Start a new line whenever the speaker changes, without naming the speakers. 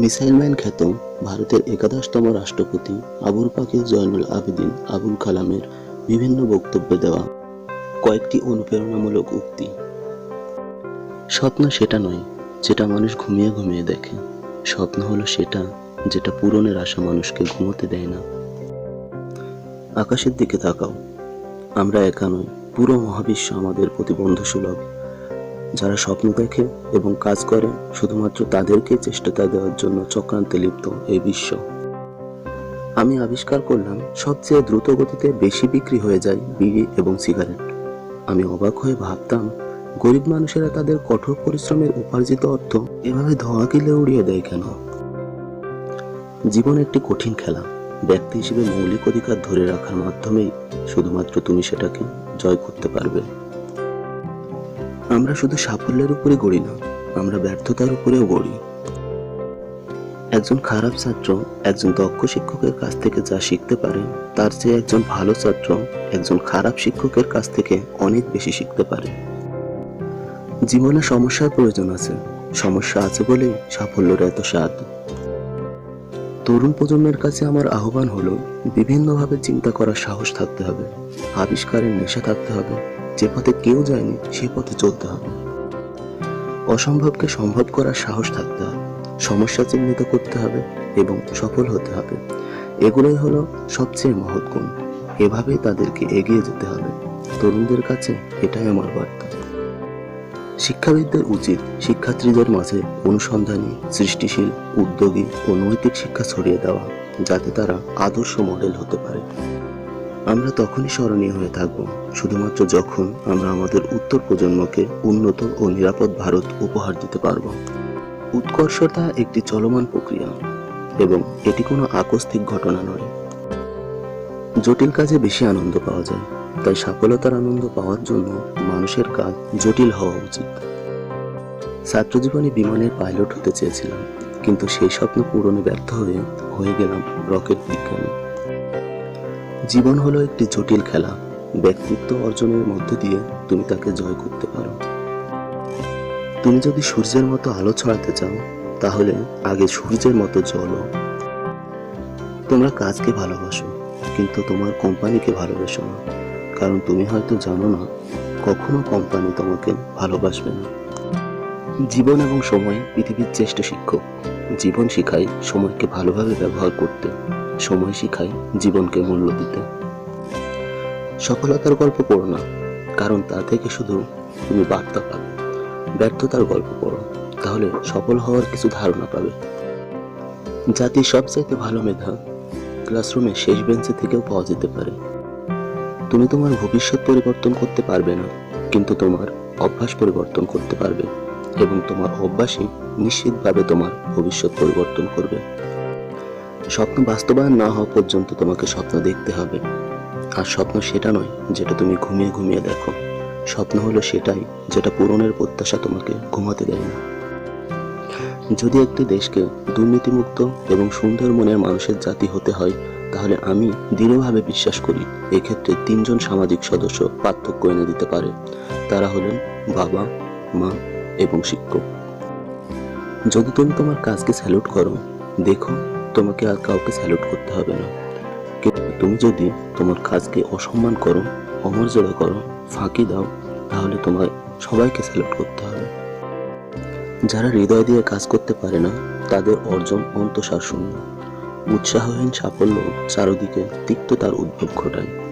Missile man খ্যাত ভারতের একাদশতম রাষ্ট্রপতি আবুল পাকির জয়নুল আবেদিন আবুল কালামের বিভিন্ন বক্তব্যে দেওয়া কয়েকটি অনুপ্রেরণামূলক উক্তি। স্বপ্ন সেটা নয়, যেটা মানুষ ঘুমিয়ে ঘুমিয়ে দেখে। স্বপ্ন হলো সেটা, যেটা পূরণের আশা মানুষকে ঘুমোতে দেয় না। আকাশের দিকে তাকাও। আমরা একা নই, পুরো মহাবিশ্ব আমাদের প্রতিবন্ধ সুলভ যারা স্বপ্ন দেখে এবং কাজ করে, শুধুমাত্র তাদেরকে চেষ্টা দেওয়ার জন্য চক্রান্তে লিপ্ত এই বিশ্ব। আমি আবিষ্কার করলাম, সবচেয়ে দ্রুত গতিতে বেশি বিক্রি হয়ে যায় বিড়ি এবং সিগারেট। আমি অবাক হয়ে ভাবতাম, গরিব মানুষেরা তাদের কঠোর পরিশ্রমের উপার্জিত অর্থ এভাবে ধোঁয়া কিলে উড়িয়ে দেয় কেন? জীবন একটি কঠিন খেলা। ব্যক্তি হিসেবে মৌলিক অধিকার ধরে রাখার মাধ্যমেই শুধুমাত্র তুমি সেটাকে জয় করতে পারবে। আমরা শুধু সাফল্যের উপরে গড়ি না, আমরা ব্যর্থতার উপরেও গড়ি। একজন খারাপ ছাত্র একজন দক্ষ শিক্ষকের কাছ থেকে যা শিখতে পারে, তার চেয়ে একজন ভালো ছাত্র একজন খারাপ শিক্ষকের কাছ থেকে অনেক বেশি শিখতে পারে। জীবনে সমস্যার প্রয়োজন আছে, সমস্যা আছে বলেই সাফল্যের এত স্বাদ। তরুণ প্রজন্মের কাছে আমার আহ্বান হলো, বিভিন্নভাবে চিন্তা করার সাহস থাকতে হবে, আবিষ্কারের নেশা থাকতে হবে যে পথে কেউ যায়নি, সে পথে চলতে হবে। অসম্ভবকে সম্ভব করার সাহস থাকতে হবে, সমস্যা চিহ্নিত করতে হবে এবং সফল হতে হবে। এগুলোই হলো সবচেয়ে মহৎ গুণ। এভাবেই তাদেরকে এগিয়ে যেতে হবে। তরুণদের কাছে এটাই আমার বার্তা। শিক্ষাবিদদের উচিত শিক্ষার্থীদের মাঝে অনুসন্ধানী, সৃষ্টিশীল, উদ্যোগী ও নৈতিক শিক্ষা ছড়িয়ে দেওয়া, যাতে তারা আদর্শ মডেল হতে পারে। আমরা তখনই স্মরণীয় হয়ে থাকব, শুধুমাত্র যখন আমরা আমাদের উত্তর প্রজন্মকে উন্নত ও নিরাপদ ভারত উপহার দিতে পারব। উৎকর্ষতা একটি চলমান প্রক্রিয়া এবং এটি কোনো আকস্মিক ঘটনা নয়। জটিল কাজে বেশি আনন্দ পাওয়া যায়, তাই সফলতার আনন্দ পাওয়ার জন্য মানুষের কাজ জটিল হওয়া উচিত। ছাত্রজীবনে বিমানের পাইলট হতে চেয়েছিলাম, কিন্তু সেই স্বপ্ন পূরণে ব্যর্থ হয়ে হয়ে গেলাম রকেট বিজ্ঞানী। জীবন হলো একটি জটিল খেলা। ব্যক্তিত্ব অর্জনের মধ্য দিয়ে তুমি তাকে জয় করতে পারো। তুমি যদি সূর্যের মতো আলো ছড়াতে চাও, তাহলে আগে সূর্যের মতো জ্বলো তোমরা কাজকে ভালোবাসো, কিন্তু তোমার কোম্পানিকে ভালোবাসো না। কারণ তুমি হয়তো জানো না, কখনো কোম্পানি তোমাকে ভালোবাসবে না। জীবন এবং সময় পৃথিবীর শ্রেষ্ঠ শিক্ষক। জীবন শিখায় সময়কে ভালোভাবে ব্যবহার করতে। সময় শিখায় জীবনকে মূল্য দিতে। সফলতার গল্প পড়ো না, কারণ তা থেকে শুধু তুমি বার্তা পাবে। ব্যর্থতার গল্প পড়ো, তাহলে সফল হওয়ার কিছু ধারণা পাবে। জাতির সবচাইতে ভালো মেধা ক্লাসরুমে শেষ বেঞ্চে থেকেও পাওয়া যেতে পারে। তুমি তোমার ভবিষ্যৎ পরিবর্তন করতে পারবে না, কিন্তু তোমার অভ্যাস পরিবর্তন করতে পারবে এবং তোমার অভ্যাসই নিশ্চিতভাবে তোমার ভবিষ্যৎ পরিবর্তন করবে। স্বপ্ন বাস্তবায়ন না হওয়া পর্যন্ত তোমাকে স্বপ্ন দেখতে হবে। আর স্বপ্ন সেটা নয় যেটা তুমি ঘুমিয়ে ঘুমিয়ে দেখো। স্বপ্ন হলো সেটাই যেটা পূরণের প্রত্যাশা তোমাকে ঘুমাতে দেয় না। যদি একটি দেশকে দুর্নীতিমুক্ত এবং সুন্দর মনের মানুষের জাতি হতে হয়, তাহলে আমি দৃঢ়ভাবে বিশ্বাস করি এক্ষেত্রে তিনজন সামাজিক সদস্য পার্থক্য এনে দিতে পারে। তারা হলেন বাবা, মা এবং শিক্ষক। যদি তুমি তোমার কাজকে স্যালুট করো, দেখো তোমাকে আর কাউকে স্যালুট করতে হবে না। কিন্তু তুমি যদি তোমার কাজকে অসম্মান করো, অমর্যাদা করো, ফাঁকি দাও, তাহলে তোমায় সবাইকে স্যালুট করতে হবে। যারা হৃদয় দিয়ে কাজ করতে পারে না, তাদের অর্জন অন্তঃসার শূন্য। উৎসাহহীন সাফল্য চারদিকে তিক্ততার উদ্ভব ঘটায়।